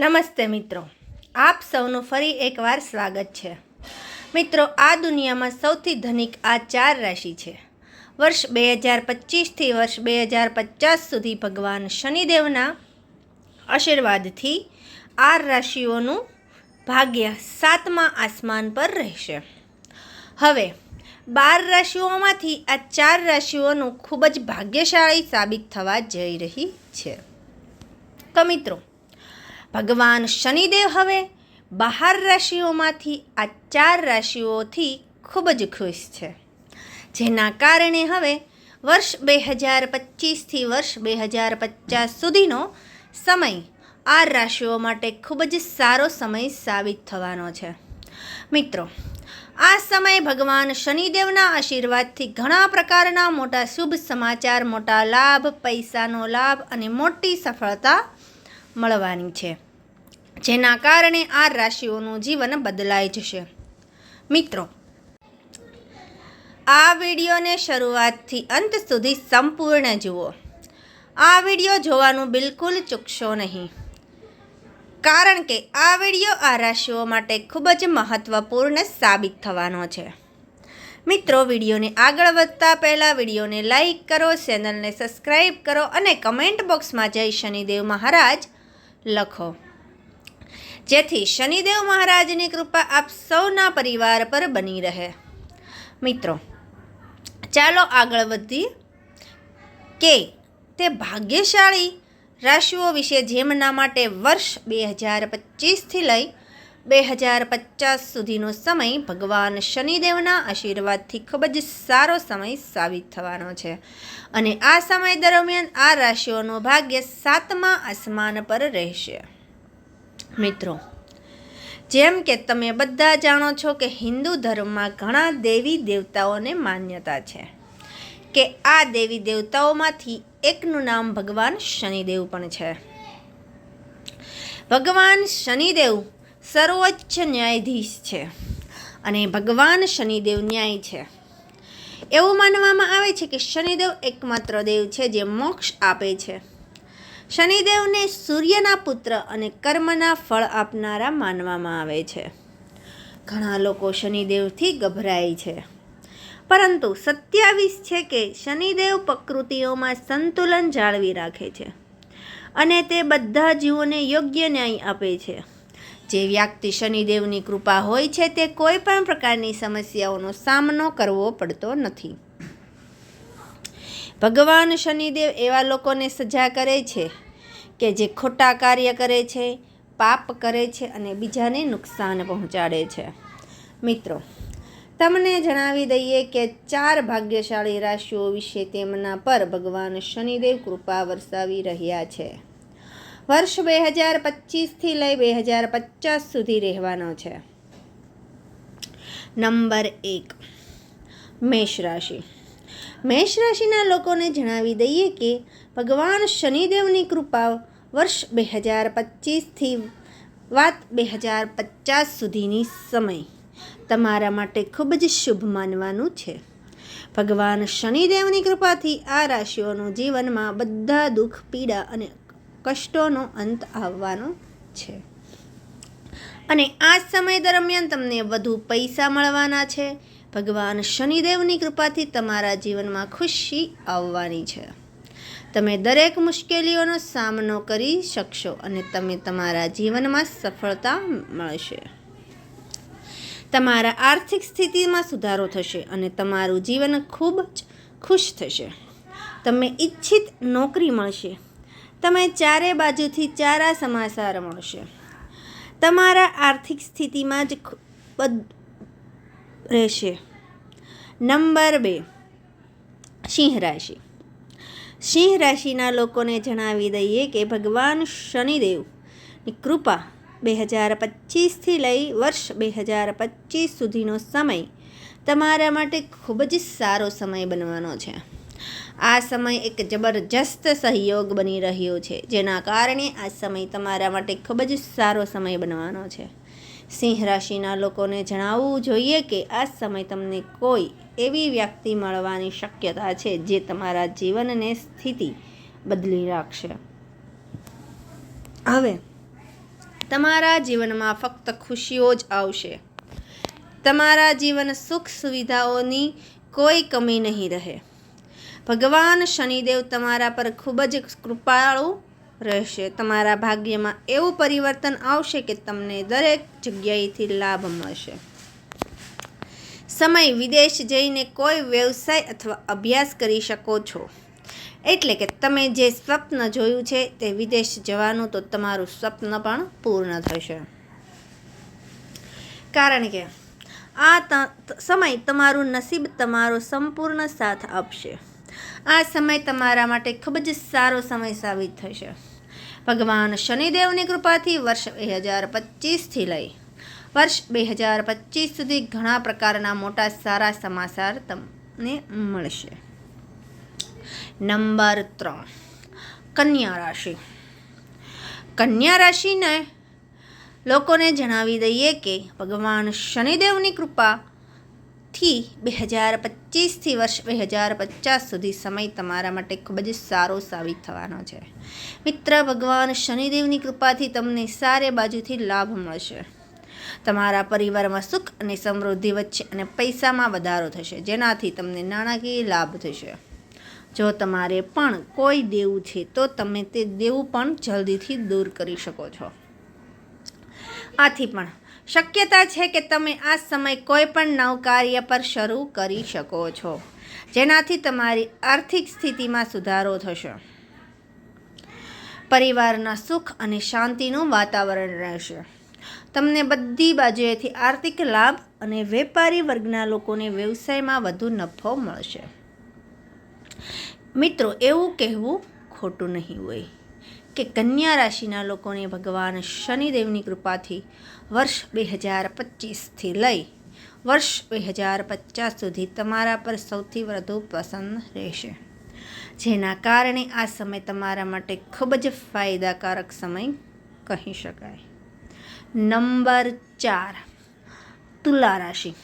નમસ્તે મિત્રો. આપ સૌનું ફરી એકવાર સ્વાગત છે. મિત્રો, આ દુનિયામાં સૌથી ધનિક આ ચાર રાશિ છે. વર્ષ બે હજાર પચીસથી વર્ષ બે હજાર પચાસ સુધી ભગવાન શનિદેવના આશીર્વાદથી આ રાશિઓનું ભાગ્ય સાતમા આસમાન પર રહેશે. હવે, બાર રાશિઓમાંથી આ ચાર રાશિઓનું ખૂબ જ ભાગ્યશાળી સાબિત થવા જઈ રહી છે. તો મિત્રો ભગવાન શનિદેવ હવે બહાર રાશિઓમાંથી આ ચાર રાશિઓથી ખૂબ જ ખુશ છે. જેના કારણે હવે વર્ષ બે હજાર પચીસથી વર્ષ બે હજાર પચાસ સુધીનો સમય આ રાશિઓ માટે ખૂબ જ સારો સમય સાબિત થવાનો છે. મિત્રો, આ સમય ભગવાન શનિદેવના આશીર્વાદથી ઘણા પ્રકારના મોટા શુભ સમાચાર, મોટા લાભ, પૈસાનો લાભ અને મોટી સફળતા મળવાની છે. જેના કારણે આ રાશિઓનું જીવન બદલાઈ જશે. મિત્રો, આ વિડીયોને શરૂઆતથી અંત સુધી સંપૂર્ણ જુઓ. આ વીડિયો જોવાનું બિલકુલ ચૂકશો નહીં. કારણ કે આ વીડિયો આ રાશિઓ માટે ખૂબ જ મહત્વપૂર્ણ સાબિત થવાનો છે. મિત્રો, વિડીયોને આગળ વધતા પહેલાં વિડીયોને લાઈક કરો, ચેનલને સબસ્ક્રાઈબ કરો અને કમેન્ટ બોક્સમાં જય શનિદેવ મહારાજ લખો. જેથી શનિદેવ મહારાજની કૃપા આપ સૌના પરિવાર પર બની રહે. મિત્રો, ચાલો આગળ વધીએ કે તે ભાગ્યશાળી રાશિઓ વિશે જેમના માટે વર્ષ બે હજાર પચીસથી લઈ બે હજાર પચાસ સુધીનો સમય ભગવાન શનિદેવના આશીર્વાદથી ખૂબ જ સારો સમય સાબિત થવાનો છે. અને આ સમય દરમિયાન આ રાશિઓનું ભાગ્ય સાતમા આસમાન પર રહેશે. મિત્રો, જેમ કે તમે બધા જાણો છો કે હિન્દુ ધર્મમાં ઘણા દેવી દેવતાઓને માન્યતા છે કે આ દેવી દેવતાઓમાંથી એકનું નામ ભગવાન શનિદેવ પણ છે. ભગવાન શનિદેવ સર્વોચ્ચ ન્યાયાધીશ છે અને ભગવાન શનિદેવ ન્યાય છે. એવું માનવામાં આવે છે કે શનિદેવ એકમાત્ર દેવ છે જે મોક્ષ આપે છે. શનિદેવને સૂર્યના પુત્ર અને કર્મના ફળ આપનારા માનવામાં આવે છે. ઘણા લોકો શનિદેવથી ગભરાય છે. પરંતુ સત્યાવીસ છે કે શનિદેવ પ્રકૃતિઓમાં સંતુલન જાળવી રાખે છે અને તે બધા જીવોને યોગ્ય ન્યાય આપે છે. જે વ્યક્તિ શનિદેવની કૃપા હોય છે તે કોઈ પણ પ્રકારની સમસ્યાઓનો સામનો કરવો પડતો નથી. ભગવાન શનિદેવ એવા લોકોને સજા કરે છે કે જે ખોટા કાર્ય કરે છે, પાપ કરે છે અને બીજાને નુકસાન પહોંચાડે છે. મિત્રો, તમને જણાવી દઈએ કે ચાર ભાગ્યશાળી રાશિઓ વિશે તેમના પર ભગવાન શનિદેવ કૃપા વરસાવી રહ્યા છે. વર્ષ બે હજાર પચીસથી લઈ બે હજાર પચાસ સુધી રહેવાનો છે. નંબર એક, મેષ રાશિ. મેષ રાશિના લોકોને જણાવી દઈએ કે ભગવાન શનિદેવની કૃપા વર્ષ બે હજાર પચીસથી વાત બે હજાર પચાસ સુધીની સમય તમારા માટે ખૂબ જ શુભ માનવાનું છે. ભગવાન શનિદેવની કૃપાથી આ રાશિઓનું જીવનમાં બધા દુઃખ, પીડા અને કષ્ટોનો અંત આવવાનો છે. અને આ સમય દરમિયાન તમને વધુ પૈસા મળવાના છે. ભગવાન શનિદેવની કૃપાથી તમારા જીવનમાં ખુશી આવવાની છે. તમે દરેક મુશ્કેલીઓનો સામનો કરી શકશો અને તમે તમારા જીવનમાં સફળતા મળશે. તમારા આર્થિક સ્થિતિમાં સુધારો થશે અને તમારું જીવન ખૂબ જ ખુશ થશે. તમે ઈચ્છિત નોકરી મળશે. તમે ચારે બાજુથી ચારા સમાચાર મળશે. તમારા આર્થિક સ્થિતિમાં જ રહેશે. નંબર બે, સિંહ રાશિ. સિંહ રાશિના લોકોને જણાવી દઈએ કે ભગવાન શનિદેવની કૃપા બે હજાર પચીસથી લઈ વર્ષ બે હજાર પચીસ સુધીનો સમય તમારા માટે ખૂબ જ સારો સમય બનવાનો છે. આ સમય એક જબરજસ્ત સહયોગ બની રહ્યો છે, જેના કારણે આ સમય તમારા માટે ખૂબ જ સારો સમય બનવાનો છે. સિંહ રાશિના લોકોને જણાવવું જોઈએ કે આ સમય તમને કોઈ એવી વ્યક્તિ મળવાની શક્યતા છે જે તમારા જીવનને સ્થિતિ બદલી રાખશે. હવે, તમારા જીવનમાં ફક્ત ખુશીઓ જ આવશે. તમારા જીવન સુખ સુવિધાઓની કોઈ કમી નહીં રહે. ભગવાન શનિદેવ તમારા પર ખૂબ જ કૃપાળુ રહેશે. તમારા ભાગ્યમાં એવું પરિવર્તન આવશે કે તમને દરેક જગ્યાએથી લાભ મળશે. સમય વિદેશ જઈને કોઈ વ્યવસાય અથવા અભ્યાસ કરી શકો છો. એટલે કે તમે જે સ્વપ્ન જોયું છે તે વિદેશ જવાનું તો તમારું સ્વપ્ન પણ પૂર્ણ થશે. કારણ કે આ સમય તમારું નસીબ તમારો સંપૂર્ણ સાથ આપશે. આ સમય તમારા માટે ખૂબ જ સારો સમય સાબિત થશે. ભગવાન શનિદેવની કૃપાથી વર્ષ બે હજાર પચીસથી લઈ વર્ષ બે હજાર પચીસ સુધી ઘણા પ્રકારના મોટા સારા સમાચાર તમને મળશે. નંબર ત્રણ, કન્યા રાશિ. કન્યા રાશિને લોકોને જણાવી દઈએ કે ભગવાન શનિદેવની કૃપાથી બે હજાર પચીસથી વર્ષ બે હજાર પચાસ સુધી સમય તમારા માટે ખૂબ જ સારો સાબિત થવાનો છે. મિત્ર, ભગવાન શનિદેવની કૃપાથી તમને સારે બાજુથી લાભ મળશે. તમારા પરિવારમાં સુખ અને સમૃદ્ધિ વચ્ચે અને પૈસામાં વધારો થશે, જેનાથી તમને નાણાકીય લાભ થશે. જો તમારે પણ કોઈ દેવું છે, તો તમે તે દેવું પણ જલ્દીથી દૂર કરી શકો છો. આથી પણ શક્યતા છે કે તમે આ સમય કોઈ પણ નવ પર શરૂ કરી શકો છો. જેનાથી તમારી આર્થિક સ્થિતિમાં સુધારો થશે. પરિવારના સુખ અને શાંતિનું વાતાવરણ રહેશે. તમને બધી બાજુએથી આર્થિક લાભ અને વેપારી વર્ગના લોકોને વ્યવસાયમાં વધુ નફો મળશે. મિત્રો, એવું કહેવું ખોટું નહીં હોય. કે કન્યા રાશિના લોકોને ભગવાન શનિદેવની કૃપાથી વર્ષ બે હજાર પચીસથી લઈ વર્ષ બે હજાર પચાસ સુધી તમારા પર સૌથી વધુ પસંદ રહેશે. જેના કારણે આ સમય તમારા માટે ખૂબ જ ફાયદાકારક સમય કહી શકાય. નંબર ચાર, તુલા રાશિ.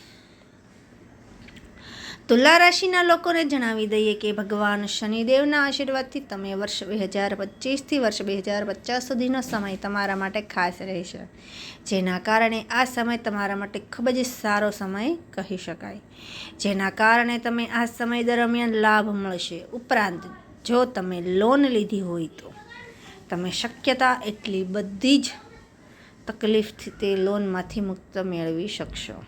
તુલા રાશિના લોકોને જણાવી દઈએ કે ભગવાન શનિદેવના આશીર્વાદથી તમે વર્ષ બે હજાર પચીસથી વર્ષ બે હજાર પચાસ સુધીનો સમય તમારા માટે ખાસ રહેશે. જેના કારણે આ સમય તમારા માટે ખૂબ જ સારો સમય કહી શકાય. જેના કારણે તમે આ સમય દરમિયાન લાભ મળશે. ઉપરાંત, જો તમે લોન લીધી હોય તો તમે શક્યતા એટલી બધી જ તકલીફથી તે લોનમાંથી મુક્ત મેળવી શકશો.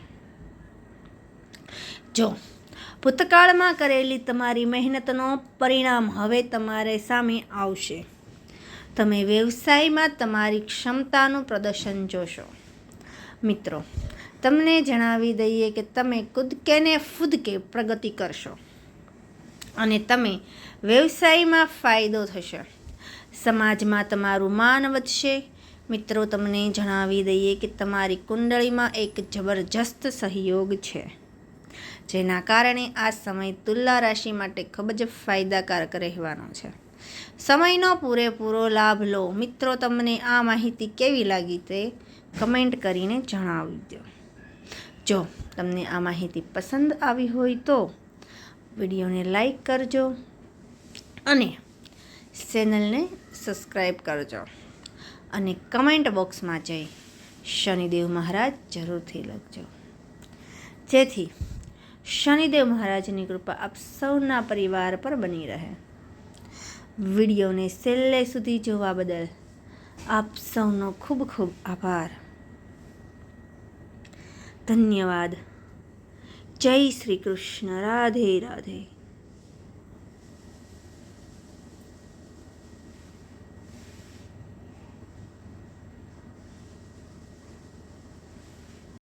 જો ભૂતકાળમાં કરેલી તમારી મહેનતનો પરિણામ હવે તમારે સામે આવશે. તમે વ્યવસાયમાં તમારી ક્ષમતાનું પ્રદર્શન જોશો. મિત્રો, તમને જણાવી દઈએ કે તમે કૂદકે ને ફૂદકે પ્રગતિ કરશો અને તમે વ્યવસાયમાં ફાયદો થશે. સમાજમાં તમારું માન વધશે. મિત્રો, તમને જણાવી દઈએ કે તમારી કુંડળીમાં એક જબરજસ્ત સહયોગ છે. જેના કારણે આ સમય તુલા રાશિ માટે ખૂબ જ ફાયદાકારક રહેવાનો છે. સમયનો પૂરેપૂરો લાભ લો. મિત્રો, તમને આ માહિતી કેવી લાગી તે કમેન્ટ કરીને જણાવી દો જો તમને આ માહિતી પસંદ આવી હોય તો વિડીયોને લાઈક કરજો અને ચેનલને સબસ્ક્રાઈબ કરજો. અને કમેન્ટ બોક્સમાં જઈ શનિદેવ મહારાજ જરૂરથી લખજો. જેથી શનિદેવ મહારાજની કૃપા આપ સૌના પરિવાર પર બની રહે વિડીયોને છેલ્લે સુધી જોવા બદલ આપ સૌનો ખૂબ ખૂબ આભાર ધન્યવાદ જય શ્રી કૃષ્ણ રાધે રાધે